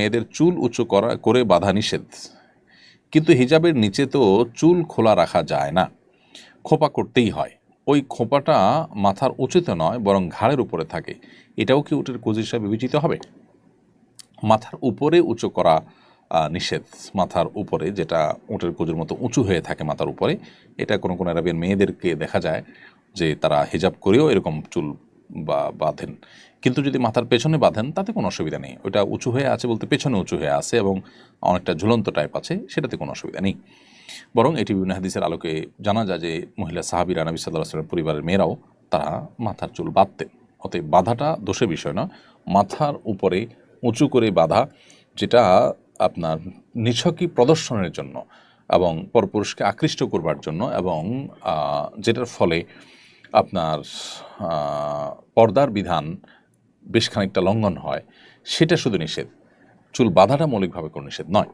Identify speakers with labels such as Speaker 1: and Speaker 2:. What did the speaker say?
Speaker 1: মেয়েদের চুল উঁচু করা, করে বাধা নিষেধ। কিন্তু হিজাবের নিচে তো চুল খোলা রাখা যায় না। খোপা করতেই হয়। ওই খোপাটা মাথার উঁচুতে নয়, বরং ঘাড়ের উপরে থাকে। এটাও কি উটের কোজ হিসাবে বিবেচিত হবে? মাথার উপরে উঁচু করা নিষেধ। মাথার উপরে যেটা উটের কোজের মতো উঁচু হয়ে থাকে মাথার উপরে, এটা কোনো কোনো আরবিয়ান মেয়েদেরকে দেখা যায় যে তারা হিজাব করেও এরকম চুল বা, বাঁধেন। কিন্তু যদি মাথার পেছনে বাঁধেন, তাতে কোনো অসুবিধা নেই। ওটা উঁচু হয়ে আছে বলতে পেছনে উঁচু হয়ে আছে এবং অনেকটা ঝুলন্ত টাইপ আছে, সেটাতে কোনো অসুবিধা নেই। বরং এটি বিভিন্ন হাদিসের আলোকে জানা যায় যে মহিলা সাহাবিরা, নবী সাল্লাহ পরিবারের মেয়েরাও তারা মাথার চুল বাঁধতেন। অতএব বাধাটা দোষের বিষয় না, মাথার উপরে উঁচু করে বাঁধা, যেটা আপনার নিছকই প্রদর্শনের জন্য এবং পরপুরুষকে আকৃষ্ট করবার জন্য এবং যেটার ফলে আপনার পর্দার বিধান বেশ খানিকটা লঙ্ঘন হয় সেটা শুধু নিষেধ। চুল বাঁধাটা মৌলিকভাবে কোনো নিষেধ নয়।